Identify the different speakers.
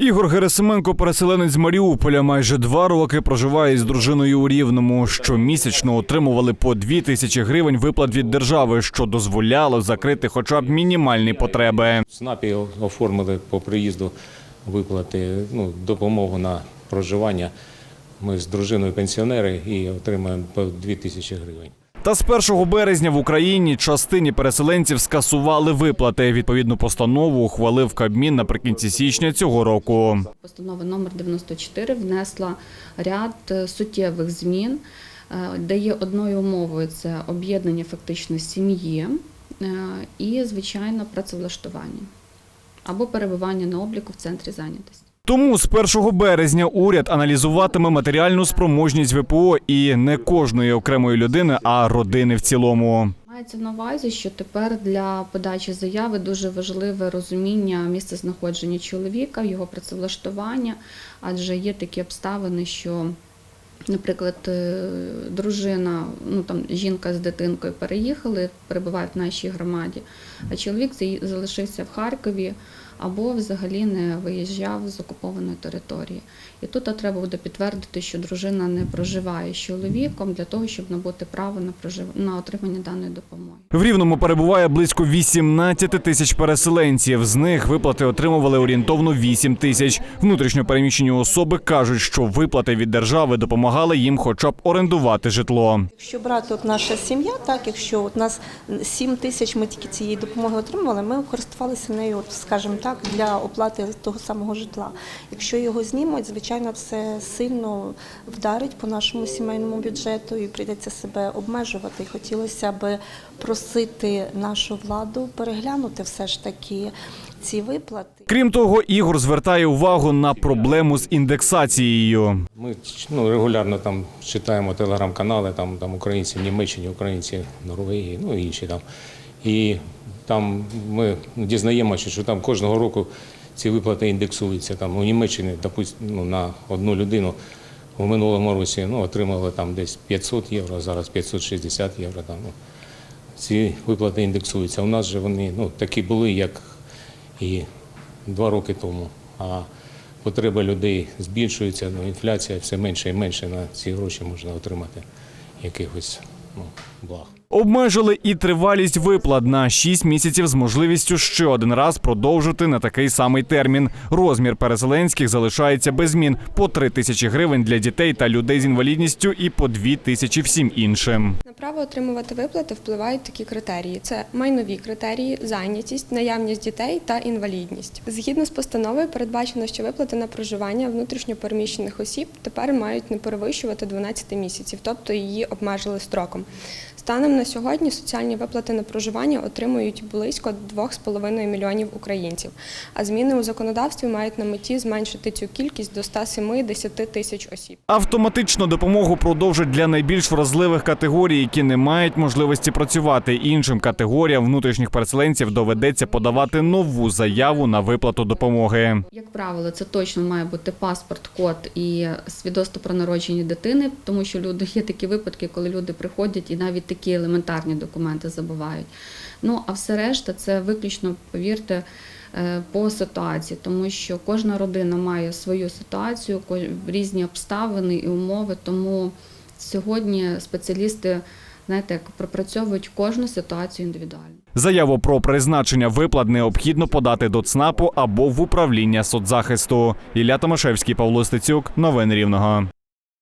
Speaker 1: Ігор Герасименко, переселенець з Маріуполя, майже два роки проживає із дружиною у Рівному. Щомісячно отримували по дві тисячі гривень виплат від держави, що дозволяло закрити хоча б мінімальні потреби.
Speaker 2: СНАПі оформили по приїзду виплати ну, допомогу на проживання. Ми з дружиною пенсіонери і отримуємо по 2 тисячі гривень.
Speaker 1: Та з 1 березня в Україні частині переселенців скасували виплати. Відповідну постанову ухвалив Кабмін наприкінці січня цього року.
Speaker 3: Постанова номер 94 внесла ряд е, суттєвих змін, е, де є одною умовою це об'єднання фактично сім'ї е, і, звичайно, працевлаштування або перебування на обліку в центрі зайнятості.
Speaker 1: Тому з 1 березня уряд аналізуватиме матеріальну спроможність ВПО і не кожної окремої людини, а родини в цілому.
Speaker 3: Мається на увазі, що тепер для подачі заяви дуже важливе розуміння місцезнаходження чоловіка, його працевлаштування, адже є такі обставини, що, наприклад, е, дружина, ну там жінка з дитинкою переїхали, перебувають в нашій громаді, а чоловік залишився в Харкові або взагалі не виїжджав з окупованої території. І тут треба буде підтвердити, що дружина не проживає з чоловіком для того, щоб набути право на прожив... на отримання даної допомоги.
Speaker 1: В Рівному перебуває близько 18 тисяч переселенців. З них виплати отримували орієнтовно 8 тисяч. Внутрішньо переміщені особи кажуть, що виплати від держави допомагали їм хоча б орендувати житло.
Speaker 4: Якщо брати от наша сім'я, так якщо от нас 7 тисяч ми тільки цієї допомоги отримували, ми користувалися нею, от, скажімо так, для оплати того самого житла. Якщо його знімуть, звичайно, це сильно вдарить по нашому сімейному бюджету і прийдеться себе обмежувати. Хотілося б просити нашу владу переглянути все ж таки ці виплати.
Speaker 1: Крім того, Ігор звертає увагу на проблему з індексацією.
Speaker 2: Ми ну, регулярно там читаємо телеграм-канали, там, там українці в Німеччині, українці в Норвегії, ну і інші там. І там ми дізнаємося, що там кожного року ці виплати індексуються. Там у Німеччині, допустим, ну, на одну людину у минулому році ну, отримали там десь 500 євро, зараз 560 євро. Там, ну. Ці виплати індексуються. У нас же вони ну, такі були, як і два роки тому. А потреби людей збільшуються, ну, інфляція все менше і менше на ці гроші можна отримати якихось ну, благ.
Speaker 1: Обмежили і тривалість виплат на 6 місяців з можливістю ще один раз продовжити на такий самий термін. Розмір переселенських залишається без змін по 3 тисячі гривень для дітей та людей з інвалідністю і по 2 тисячі всім іншим.
Speaker 5: На право отримувати виплати впливають такі критерії: це майнові критерії, зайнятість, наявність дітей та інвалідність. Згідно з постановою, передбачено, що виплати на проживання внутрішньопереміщених осіб тепер мають не перевищувати 12 місяців, тобто її обмежили строком. Станом на сьогодні соціальні виплати на проживання отримують близько 2,5 мільйонів українців. А зміни у законодавстві мають на меті зменшити цю кількість до 170 тисяч осіб.
Speaker 1: Автоматично допомогу продовжать для найбільш вразливих категорій, які не мають можливості працювати. Іншим категоріям внутрішніх переселенців доведеться подавати нову заяву на виплату допомоги.
Speaker 3: Як правило, це точно має бути паспорт, код і свідоцтво про народження дитини, тому що люди є такі випадки, коли люди приходять і навіть такі елементарні документи забувають. Ну а все решта це виключно, повірте, е, по ситуації, тому що кожна родина має свою ситуацію, різні обставини і умови. Тому сьогодні спеціалісти знаєте, як пропрацьовують кожну ситуацію індивідуально.
Speaker 1: Заяву про призначення виплат необхідно подати до ЦНАПу або в управління соцзахисту. Ілля Томашевський, Павло Стецюк. Новини Рівного.